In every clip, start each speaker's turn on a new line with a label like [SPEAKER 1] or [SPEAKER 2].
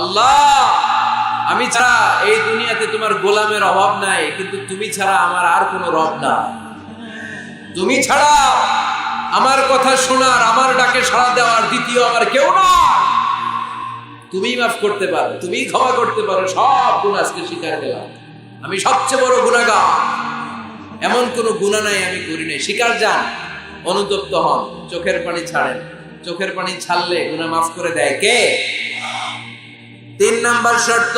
[SPEAKER 1] আল্লাহ, আমি ছাড়া এই দুনিয়াতে তোমার গোলামের অভাব নাই, কিন্তু তুমি ছাড়া আমার আর কোনো রব না। তুমি ছাড়া আমার কথা শোনার, আমার ডাকে সাড়া দেওয়ার দ্বিতীয় আমার কেউ না। তুমি মাফ করতে পারো তুমি ক্ষমা করতে পারো, সব গুণ আজকে স্বীকার দিলাম আমি সবচেয়ে বড় গুণাগার। এমন কোনো গুণা নাই আমি করি নাই। স্বীকার যান, অনুতপ্ত হন, চোখের পানি ছাড়েন। চোখের পানি ছাড়লে গুণা মাফ করে দেয় কে? তিন নাম্বার শর্ত,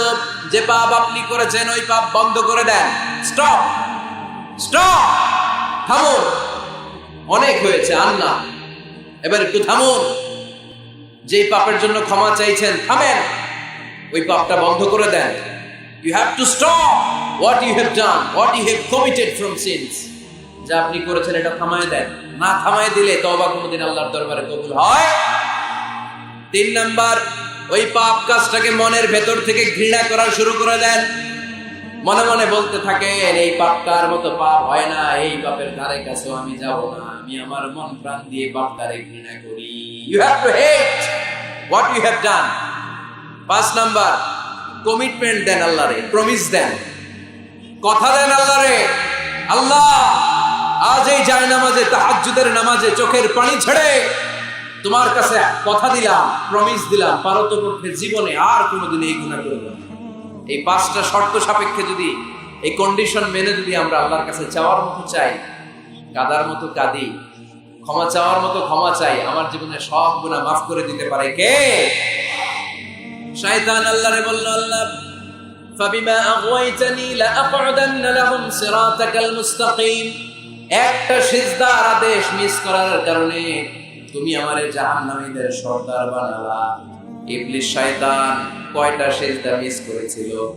[SPEAKER 1] যে পাপ আপনি করেছেন, ওই পাপ বন্ধ করে দেন। স্টপ! স্টপ! থামুন! অনেক হয়েছে আল্লাহ এবার একটু থামুন। যেই পাপের জন্য ক্ষমা চাইছেন, থামেন। ওই পাপটা বন্ধ করে দেন। You have to stop what you have done what you have committed from sins যা আপনি করেছেন, এটা থামায় দেন। না থামায় দিলে তবা কোনোদিন আল্লাহর দরবারে কবুল হয়। তিন নাম্বার ওই পাপ কাজটাকে মনের ভেতর থেকে ঘৃণা করা শুরু করে দেন। মনে মনে বলতে থাকেন, এই পাপটার মতো পাপ হয় না, এই পাপের ধারে কাছেও আমি যাব না। আমি আমার মন প্রাণ দিয়ে পাপ পাপটারে ঘৃণা করি। You have to hate what you have done পাঁচ নাম্বার কমিটমেন্ট দেন আল্লাহরে প্রমিস দেন। কথা দেন আল্লাহরে। আল্লাহ আজ এই যায় নামাজে তাহাজ্জুদের নামাজে চোখের পানি ছেড়ে তোমার কাছে কথা দিলাম প্রমিস দিলাম পারতপক্ষের জীবনে আর কোনোদিন এই গুণা করব না এই পাঁচটা শর্ত সাপেক্ষে যদি এই কন্ডিশন মেনে যদি আমরা আল্লাহর কাছে চাওয়ার মতো চাই কাদার মতো কাঁদি ক্ষমা চাওয়ার মতো ক্ষমা চাই আমার জীবনে সব গুণা মাফ করে দিতে পারে কে শয়তান আল্লাহরে বলল আল্লাহ فبما أغويتني لأقعدن لهم صراطك المستقيم একটা সিজদার আদেশ মিস করার কারণে তুমি আমারে জাহান্নামীদের সর্দার বানালা। ইবলিস শয়তান কয়টা সিজদা মিস করেছিল?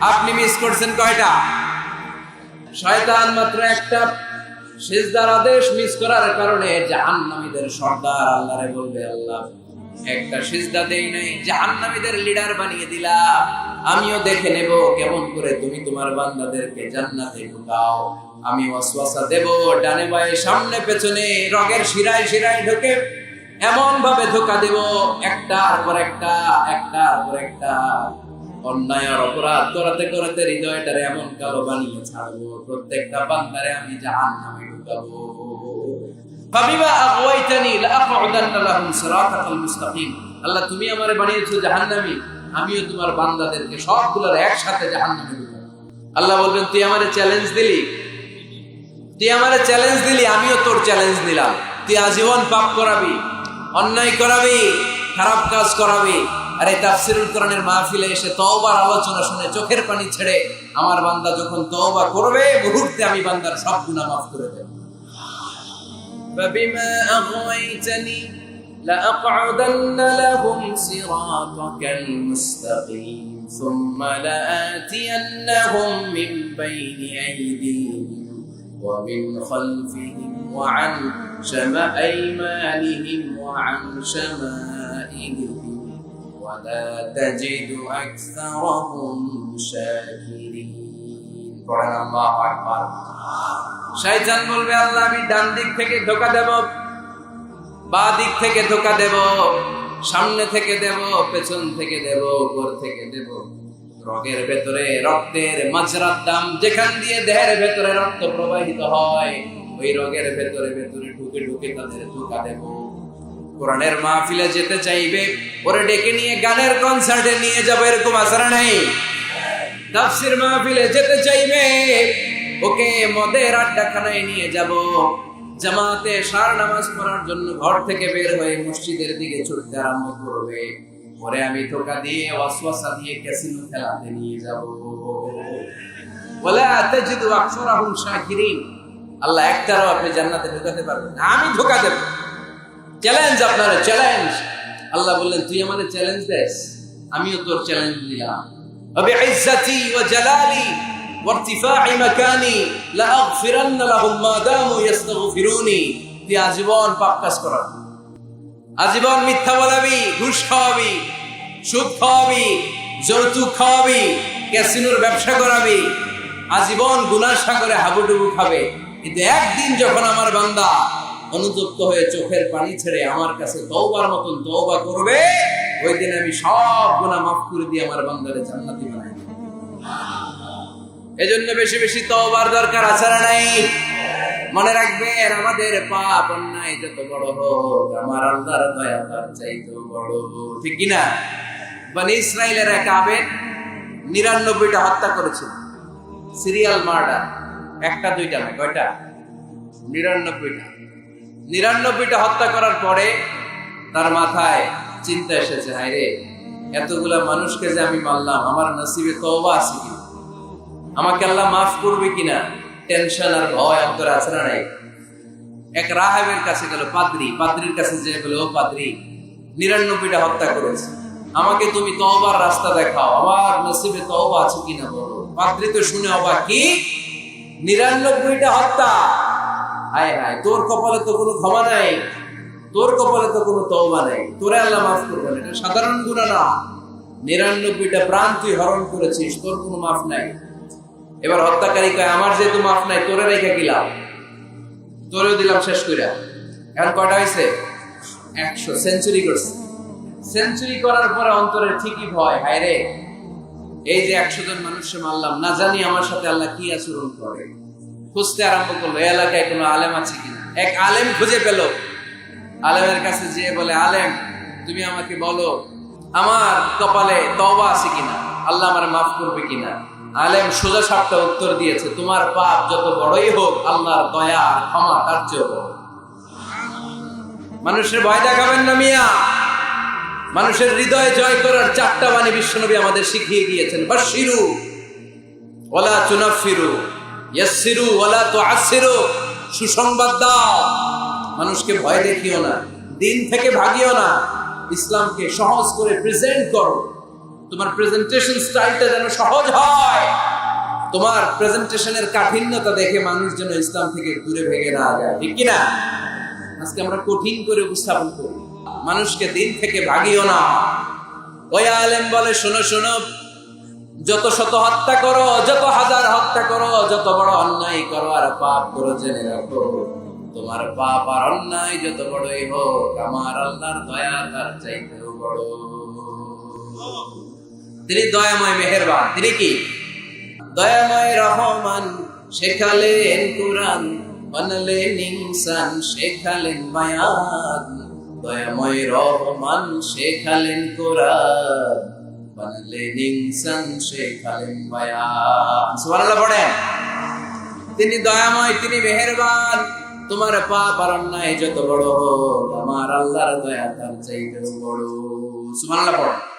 [SPEAKER 1] আপনি মিস করছেন কয়টা? শয়তান মাত্র একটা সিজদার আদেশ মিস করার কারণে জাহান্নামীদের সর্দার আল্লাহরে বলবে, আল্লাহ, একটা সিজদা দেই নাই, জাহান্নামীদের লিডার বানিয়ে দিলাম। আমিও দেখে নেব কেমন করে তুমি তোমার বান্দাদেরকে জান্নাতে ঢুকাও। আমি ওয়াসওয়াসা দেব, ডানে বায়ে সামনে, পেছনে রগের শিরায় শিরায় ঢোকে এমন ভাবে ধোকা দেব একটার পর একটা একটার পর একটা। অন্যায় আর অপরাধ করাতে করাতে হৃদয়টারে এমন কালো বানিয়ে ছাড়বো, প্রত্যেকটা বান্দারে আমি জাহান্নামে ঢুকাবো। ফাবিমা আগওয়াইতানি লাআকউদান্না লাহুম সিরাতাকাল মুস্তাকিম। আল্লাহ, তুমি আমারে বানিয়েছো জাহান্নামী, আমিও তোমার বান্দাদেরকে সবগুলোর একসাথে জাহান্নামে ঢুকাবো। আল্লাহ বলবেন, তুই আমারে চ্যালেঞ্জ দিলি? তুই আমারে চ্যালেঞ্জ দিলি আমিও তোর চ্যালেঞ্জ দিলাম তুই আজীবন পাপ করাবি অন্যায় করাবি খারাপ কাজ করাবি আর এই তাফসিরুল কোরআনের মাহফিলে এসে তওবার আলোচনা শুনে চোখের পানি ছেড়ে আমার বান্দা যখন তওবা করবে মুহূর্তে আমি বান্দার সব গুনাহ মাফ করে দেব فبما أغويتني لأقعدن لهم صراطك المستقيم ثم لآتينهم من بين أيديهم ومن خلفهم وعن شمال أيمانهم وعن شمائلهم ولا تجد أكثرهم شاكرين قرآن الله أكبر শয়তান বলবে আল্লাহ আমি ডান দিক থেকে ধোকা দেব বা দিক থেকে ধোকা দেব সামনে থেকে দেব পেছন থেকে দেব উপর থেকে দেব রগের ভেতরে রক্তের মাজরার দাম যেখান দিয়ে দেহের ভেতরে রক্ত প্রবাহিত হয়, ওই রগের ভেতরে ভেতরে ঢুকে ঢুকে তাদের ধোকা দেব। কোরআনের মাহফিলে যেতে চাইবে, ওরে ডেকে নিয়ে গানের কনসার্টে নিয়ে এরকম তাফসির মাহফিলে যেতে চাইবে, ওকে মদের আড্ডাখানায় নিয়ে যাব। জামাতে সার নামাজ পড়ার জন্য ঘর থেকে বের হয়ে মসজিদের দিকে ছুটতে আরম্ভ করবে। পরে আমি ধোকা দিয়ে ওয়াসওয়াসা দিয়ে ক্যাসিনো খেলাতে নিয়ে যাব বলে আতাজিদু আকসারাহুম শাকিরিন আল্লাহ একটারও আপনি জান্নাতে ঢোকাতে পারবেন না আমি ধোকা দেব চ্যালেঞ্জ আপনার চ্যালেঞ্জ আল্লাহ বললেন তুই আমাদের চ্যালেঞ্জ দেস আমিও তোর চ্যালেঞ্জ দিলাম وبعزتي وجلالي وارتفاع مكاني لأغفرن لهم ما داموا يستغفروني তুই আজীবন পাপ কাজ করার আজীবন মিথ্যা বলাবি, ঘুষ খাওয়াবি, সুদ খাওয়াবি, যৌতুক খাওয়াবি, ক্যাসিনোর ব্যবসা করাবি, আজীবন গুনার সাগরে হাবুডুবু খাবে কিন্তু একদিন যখন আমার বান্দা অনুতপ্ত হয়ে চোখের পানি ছেড়ে আমার কাছে তওবার মতন তওবা করবে, ওই দিন আমি সব গুনাহ মাফ করে দিয়ে আমার বান্দারে জান্নাতি বানাই দেব। এজন্য বেশি বেশি তওবার দরকার, আছে না নাই মনে রাখবেন আমাদের পাপ অন্যায় যত বড় হোক, আমার আল্লাহর দয়া তার চাইতে বড় ঠিক কি না? বনি ইসরায়েলের এক আবেদ নিরানব্বইটা হত্যা করেছিল। সিরিয়াল মার্ডার, একটা, দুইটা না, কয়টা? নিরানব্বইটা। নিরানব্বইটা হত্যা করার পরে তার মাথায় চিন্তা এসেছে, হায় রে, এতগুলা মানুষকে যে আমি মারলাম, আমার নসিবে তওবা আছে কি? আমাকে আল্লাহ মাফ করবে কিনা টেনশন আর ভয় অন্তর আছে না নাই? এক রাহেবের কাছে গেল পাদ্রি, পাদ্রির কাছে যে বলে, ও পাদ্রি, নিরানব্বইটা হত্যা করেছে। আমাকে তুমি তওবার রাস্তা দেখাও, আমার নসিবে তওবা আছে কিনা বলো? পাদ্রি তো শুনে অবাক, কি? নিরানব্বইটা হত্যা? হায় হায়, তোর কপালে তো কোনো ক্ষমা নাই, তোর কপালে তো কোনো তওবা নাই। তোরে আল্লাহ মাফ করবে না এটা সাধারণ গুণা না। নিরানব্বইটা প্রাণ তুই হরণ করেছিস, তোর কোনো মাফ নাই। এবার হত্যাকারী কয়, আমার যেহেতু মাফ নাই, তোরে রেখে গেলাম তোরেও দিলাম শেষ কইরা। এখন কয়টা হয়েছে একশো। সেঞ্চুরি করছে। সেঞ্চুরি করার পরে অন্তরে ঠিকই ভয়, হায় রে। এই যে একশো জন মানুষকে মারলাম, না জানি আমার সাথে আল্লাহ কি আচরণ করে। খুঁজতে আরম্ভ করল এই এলাকায় কোনো আলেম আছে কিনা? এক আলেম খুঁজে পেল। আলেমের কাছে যেয়ে বলে, আলেম, তুমি আমাকে বলো, আমার কপালে তওবা আছে কিনা? আল্লাহ আমার মাফ করবে কিনা? আলেম সোজা সাপটা উত্তর দিয়েছে, তোমার পাপ যত বড়ই হোক, আল্লাহর দয়া আর ক্ষমা তার চেয়েও মানুষের ভয় দেখাবেন না মিয়া। মানুষের হৃদয় জয় করার চারটা বাণী বিশ্বনবী আমাদের শিখিয়ে গিয়েছেন বাশিরু ওলা চুনাফিরু ইয়াসিরু ওলা তুআসিরু সুসংবাদ দাও। মানুষকে ভয় দেখিও না, দিন থেকে ভাগিও না। ইসলামকে সহজ করে প্রেজেন্ট করো। তোমার প্রেজেন্টেশন স্টাইলটা যেন সহজ হয়। তোমার প্রেজেন্টেশনের কাঠিন্যতা দেখে মানুষ যেন ইসলাম থেকে দূরে ভেঙে না যায়, ঠিক কি না আজকে আমরা কঠিন করে উপস্থাপন করি মানুষকে দিন থেকে ভাগিও না। ওই আলেম বলে, শোনো শোনো, যত শত হত্যা করো, যত হাজার হত্যা করো, যত বড় অন্যায় করো আর পাপ করো জেনে রাখো। তোমার পাপ আর অন্যায় যত বড়ই হোক, আমার আল্লাহর দয়া তার চাইতেও বড়। তিনি দয়াময় মেহেরবান। তিনি কি? দয়াময় রহমান, শেখালেন কোরআন, বানালেন ইনসান, শেখালেন বায়ান। দয়াময় রহমান, শেখালেন কোরআন, বানালেন ইনসান, শেখালেন বায়ান। সুবহানাল্লাহ, পড়েন। তিনি দয়াময়, তিনি মেহেরবান। তোমার পাপ আর অন্যায় যত বড় হোক, আমার আল্লাহর দয়া তার চাইতেও বড়। সুবহানাল্লাহ, পড়েন।